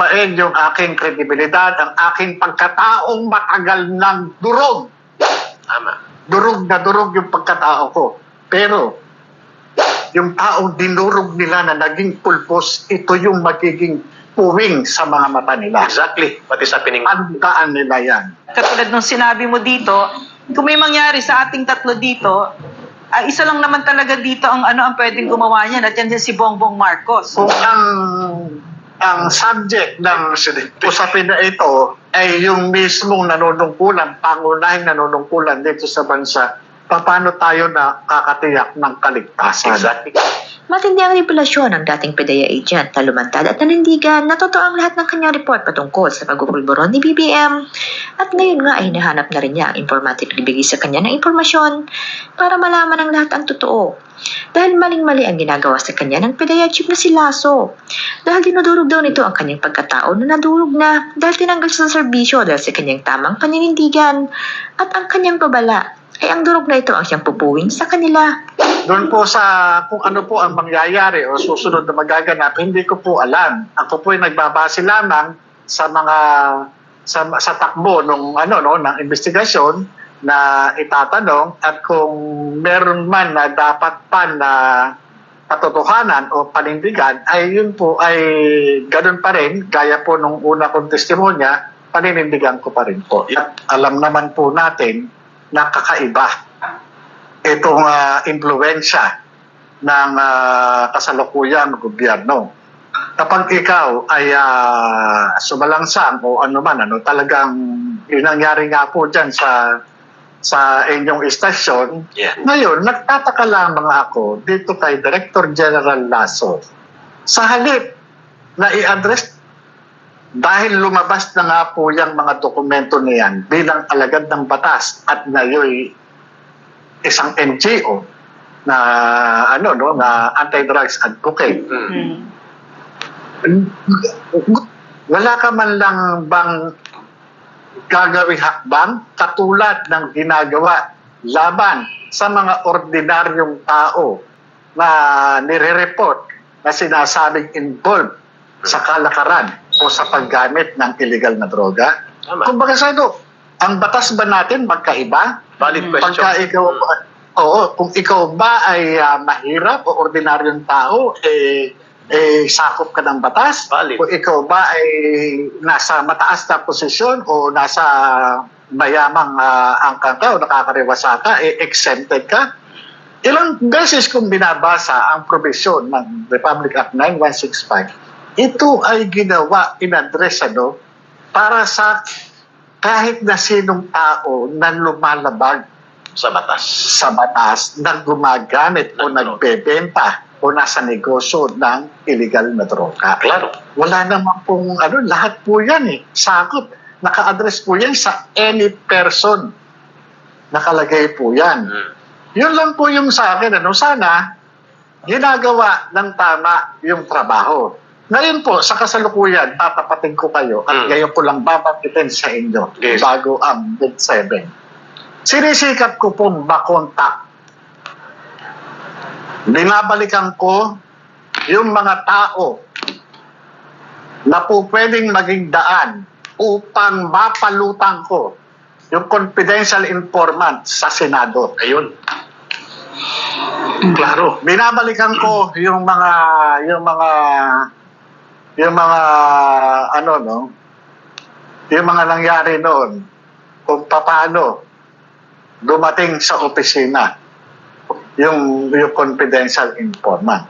gibain yung aking kredibilidad, ang aking pagkataong matagal ng durog. Tama. Durog na durog yung pagkatao ko. Pero, yung taong dinurog nila na naging pulpos, ito yung magiging puwing sa mga mata nila. Exactly. What is happening? Tandaan nila yan. Katulad nung sinabi mo dito, kung may mangyari sa ating tatlo dito, ah, isa lang naman talaga dito ang ano ang pwedeng gumawa niyan at yan si Bongbong Marcos. Kung ang ang subject ng usapin na ito ay yung mismong nanunungkulan, pangunahing nanunungkulan dito sa bansa, paano tayo na kakatiyak ng kaligtasan? Exactly. Matindi ang revelasyon ng dating PDEA agent na lumantad at nanindigan na totoo ang lahat ng kanyang report patungkol sa pagpupulburon ni BBM at ngayon nga ay hinahanap na rin niya ang informatic na bigay sa kanya ng impormasyon para malaman ang lahat ang totoo. Dahil maling-mali ang ginagawa sa kanya ng PDEA chief na si Lasso. Dahil dinudurog daw nito ang kanyang pagkatao na nadurog na dahil tinanggal sa serbisyo dahil sa kanyang tamang paninindigan at ang kanyang babala ay ang durog na ito ang siyang pupuwing sa kanila. Doon po sa kung ano po ang mangyayari o susunod na magaganap, hindi ko po alam. Ako po ay nagbabase lamang sa mga sa, sa takbo nung ano no ng investigasyon na itatanong at kung meron man na dapat pa na katotohanan o panindigan ay yun po ay ganun pa rin gaya po nung una kong testimonya paninindigan ko pa rin po at alam naman po natin na kakaiba itong uh, impluensya ng ah, kasalukuyang gobyerno. Kapag ikaw ay ah, sumalangsang o ano man, ano, talagang yun nangyari nga po dyan sa sa inyong istasyon. Yeah. Ngayon, nagtataka lamang ako dito kay Director General Lasso. Sa halip na i-address dahil lumabas na nga po yung mga dokumento na yan bilang alagad ng batas at ngayon isang NGO na ano no na anti-drugs advocate. Mm. Hmm. Wala ka man lang bang gagawing hakbang katulad ng ginagawa laban sa mga ordinaryong tao na nire-report na sinasabing involved sa kalakaran o sa paggamit ng illegal na droga. Tama. Kung baka sa ano, ang batas ba natin magkaiba? Valid question. Pagka ikaw, oo, kung ikaw ba ay ah, mahirap o ordinaryong tao, eh, eh, sakop ka ng batas. Valid. Kung ikaw ba ay nasa mataas na posisyon o nasa mayamang uh, angkan ka o nakakariwasa ka, eh, exempted ka. Ilang beses kong binabasa ang provision ng Republic Act 9165, ito ay ginawa, in-address ano, para sa kahit na sinong tao na lumalabag Sa batas. sa batas na gumagamit o nagbebenta o nasa negosyo ng illegal na droga. Klaro. Wala naman pong ano, lahat po yan eh. Sakot. Naka-address po yan sa any person. Nakalagay po yan. Mm. Yun lang po yung sa akin. Ano, sana ginagawa ng tama yung trabaho. Ngayon po, sa kasalukuyan, tatapatin ko kayo at Mm. ngayon ko lang babakitin sa inyo Yes. bago ang Big 7. Sinisikap ko pong makontak. Binabalikan ko yung mga tao na po pwedeng maging daan upang mapalutang ko yung confidential informant sa Senado. Ayun. Klaro. Binabalikan ko yung mga yung mga yung mga ano no yung mga nangyari noon kung paano dumating sa opisina yung yung confidential informant.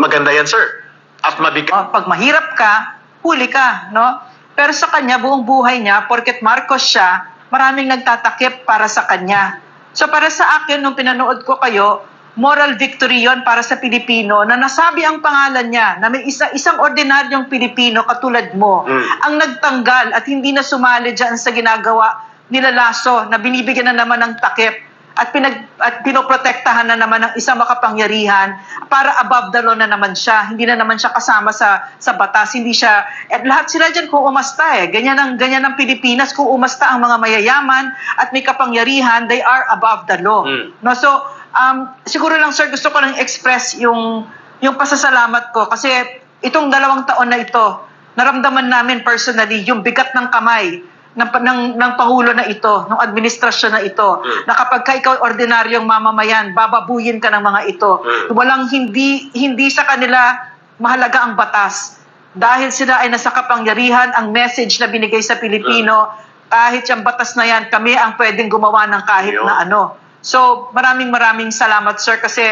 Maganda yan, sir. At mabigat. Oh, pag mahirap ka, huli ka, no? Pero sa kanya, buong buhay niya, porket Marcos siya, maraming nagtatakip para sa kanya. So para sa akin, nung pinanood ko kayo, moral victory yon para sa Pilipino na nasabi ang pangalan niya na may isa, isang ordinaryong Pilipino katulad mo. Mm. ang nagtanggal at hindi na sumali dyan sa ginagawa nila Lasso na binibigyan na naman ng takip at pinag at pinoprotektahan na naman ng isang makapangyarihan para above the law na naman siya. Hindi na naman siya kasama sa sa batas. Hindi siya at lahat sila diyan kung umasta eh. Ganyan ang ganyan ang Pilipinas. Kung umasta ang mga mayayaman at may kapangyarihan they are above the law. Mm. no so um siguro lang sir gusto ko lang express yung yung pasasalamat ko kasi itong dalawang taon na ito naramdaman namin personally yung bigat ng kamay ng, ng, ng Pangulo na ito, ng administrasyon na ito, Mm. na kapag ka ikaw ordinaryong mamamayan, bababuyin ka ng mga ito. Mm. Walang hindi, hindi sa kanila mahalaga ang batas. Dahil sila ay nasa kapangyarihan, ang message na binigay sa Pilipino, kahit yung batas na yan, kami ang pwedeng gumawa ng kahit Yun. na ano. So, maraming maraming salamat, sir, kasi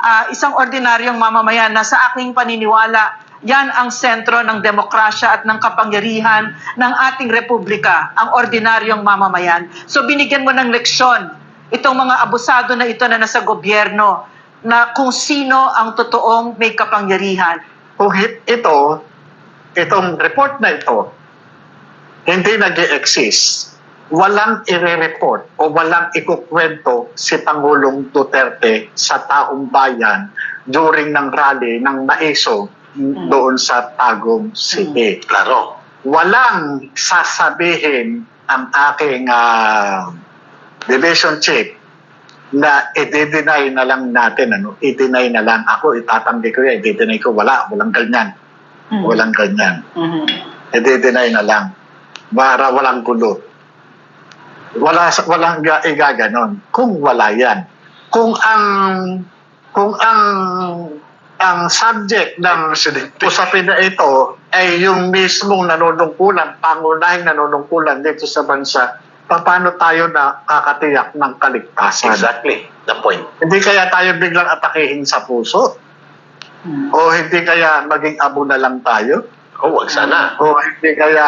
ah, isang ordinaryong mamamayan na sa aking paniniwala, yan ang sentro ng demokrasya at ng kapangyarihan ng ating republika, ang ordinaryong mamamayan. So, binigyan mo ng leksyon itong mga abusado na ito na nasa gobyerno na kung sino ang totoong may kapangyarihan. Kung ito, itong report na ito, hindi nag exist walang i-report o walang ikukwento si Pangulong Duterte sa taong bayan during ng rally ng Maiso doon sa Tagum City. Klaro. Walang sasabihin ang aking ah, division chief na i-deny na lang natin, ano, i-deny na lang. Ako, itatanggi ko yan, i-deny ko, wala, walang ganyan. Walang ganyan. Mhm. I-deny na lang. Para walang gulo. Wala, sa- walang ga- igaganon. Kung wala yan. Kung ang, kung ang, ang subject ng usapin na ito ay yung mismong nanunungkulan, pangunahing nanunungkulan dito sa bansa, paano tayo na kakatiyak ng kaligtasan? Exactly. The point. Hindi kaya tayo biglang atakihin sa puso? Mhm. O hindi kaya maging abo na lang tayo? Oh, wag sana. O hindi kaya,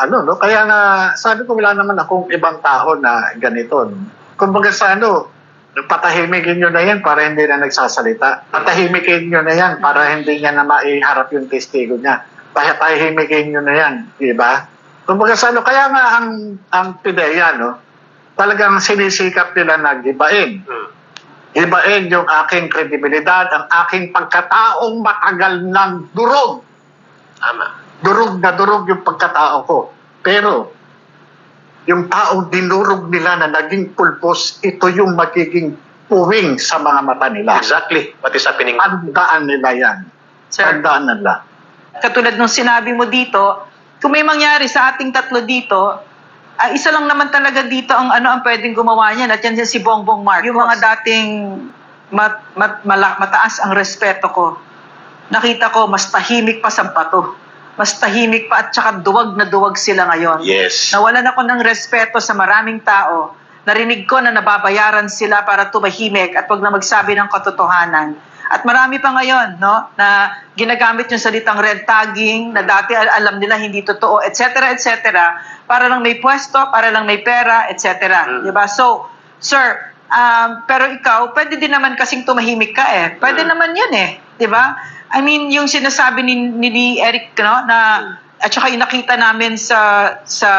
ano, no? Kaya nga, sabi ko wala naman akong ibang tao na ganito. Kumbaga sa ano, patahimikin nyo na yan para hindi na nagsasalita. Patahimikin nyo na yan para hindi niya na maiharap yung testigo niya. Patahimikin nyo na yan, di ba? Kumbaga sa ano, kaya nga ang, ang PIDEA, no? Talagang sinisikap nila na gibain. Hmm. Ibain yung aking kredibilidad, ang aking pagkataong matagal ng durog Tama. durog na durog yung pagkatao ko. Pero, yung taong dinurog nila na naging pulpos, ito yung magiging puwing sa mga mata nila. Exactly. What is happening? Tandaan nila yan. Sir, Tandaan nila. katulad nung sinabi mo dito, kung may mangyari sa ating tatlo dito, ah, isa lang naman talaga dito ang ano ang pwedeng gumawa niyan at yan si Bongbong Marcos. Yung mga dating mat, mat, mala- mataas ang respeto ko. Nakita ko mas tahimik pa sa bato. Mas tahimik pa at saka duwag na duwag sila ngayon. Yes. Nawalan ako ng respeto sa maraming tao. Narinig ko na nababayaran sila para tumahimik at wag na magsabi ng katotohanan. At marami pa ngayon, no, na ginagamit yung salitang red tagging, na dati al- alam nila hindi totoo, etc., etc., para lang may pwesto, para lang may pera, etc. Mm. Di ba? So, sir, um, pero ikaw, pwede din naman kasing tumahimik ka eh. Pwede Mm. naman yun eh. Di ba? I mean, yung sinasabi ni, ni, ni Eric, no, na, at saka yung nakita namin sa, sa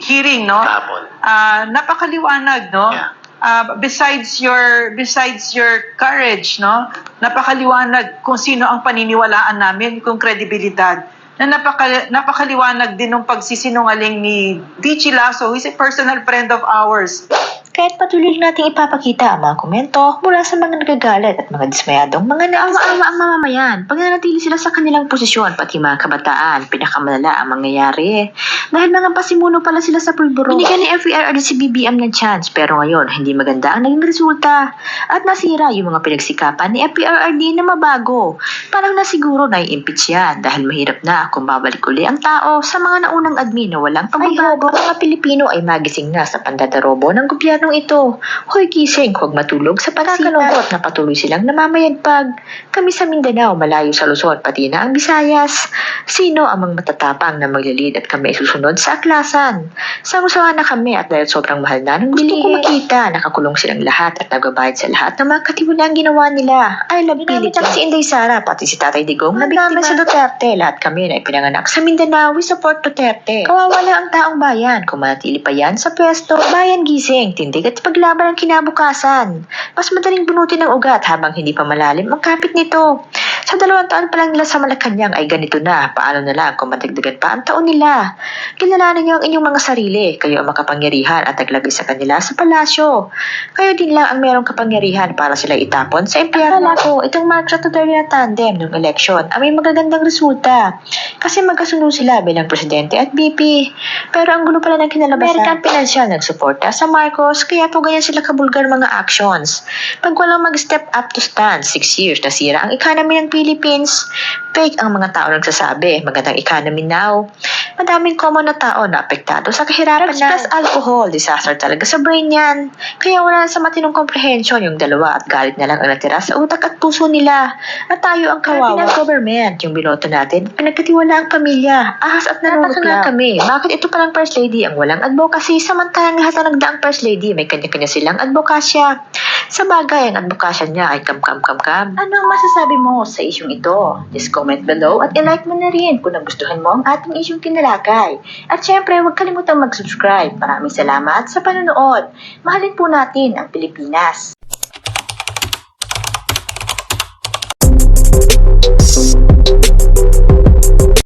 hearing, no? Kahapon. Ah, napakaliwanag, no? Yeah. Ah, besides your besides your courage, no? Napakaliwanag kung sino ang paniniwalaan namin, kung kredibilidad. Na napaka, napakaliwanag din ng pagsisinungaling ni Dichi Lasso, who is a personal friend of ours. Kahit patuloy nating ipapakita ang mga komento mula sa mga nagagalit at mga dismayadong mga naawa-awa ang mamamayan pag nanatili sila sa kanilang posisyon pati mga kabataan, pinakamalala ang mangyayari. Dahil mga pasimuno pala sila sa pulburo. Binigyan ni FERRD si BBM ng chance pero ngayon hindi maganda ang naging resulta at nasira yung mga pinagsikapan ni FERRD na mabago. Parang na siguro na impeach yan dahil mahirap na kung babalik uli ang tao sa mga naunang admin na walang pagbabago. Ay, mga Pilipino ay magising na sa pandadarobo ng gobyernong ito. Hoy gising, huwag matulog sa pagkakalungkot na patuloy silang namamayagpag. Kami sa Mindanao, malayo sa Luzon, pati na ang Visayas. Sino ang mga matatapang na maglilid at kami susunod sa aklasan? Sangusahan na kami at dahil sobrang mahal na ng gusto ko makita, nakakulong silang lahat at nagbabayad sa lahat ng mga katiwalang ginawa nila. I love Philippines. si Inday Sara, pati si Tatay Digong, na biktima sa Duterte. Lahat kami na ipinanganak sa Mindanao, we support Duterte. Kawawa lang ang taong bayan. Kung manatili pa yan sa pwesto, bayan gising, tindig at paglaban ang kinabukasan. Mas madaling bunutin ng ugat habang hindi pa malalim ang kapit nito. Sa dalawang taon pa lang nila sa Malacanang ay ganito na. Paano na lang kung madagdagan pa ang taon nila? Kilalanin niyo ang inyong mga sarili. Kayo ang makapangyarihan at naglagay sa kanila sa palasyo. Kayo din lang ang merong kapangyarihan para sila itapon sa impyerno. Ko, itong Duterte na tandem ng eleksyon ay may magagandang resulta. Kasi magkasunod sila bilang presidente at VP. Pero ang gulo pala ng kinalabasan. American Financial nagsuporta sa Marcos kaya po ganyan sila kabulgar mga actions. Pag walang mag-step up to stand, six years nasira ang economy ng Philippines. Fake ang mga tao nagsasabi, magandang economy now. Madaming common na tao na apektado sa kahirapan na. Plus alcohol, disaster talaga sa brain yan. Kaya wala sa matinong comprehension yung dalawa at galit na lang ang natira sa utak at puso nila. At tayo ang kawawa. Kaya government, yung binoto natin, pinagkatiwala ang pamilya. Ahas at nanunod nga kami. Bakit ito palang first lady ang walang advocacy samantalang lahat na nagdaang first lady may kanya-kanya silang advokasya. Sa bagay, ang advokasya niya ay kamkam-kamkam. Ano ang masasabi mo sa isyong ito? Just comment below at i-like mo na rin kung nagustuhan mo ang ating isyong kinalakay. At syempre, huwag kalimutang mag-subscribe. Maraming salamat sa panonood. Mahalin po natin ang Pilipinas.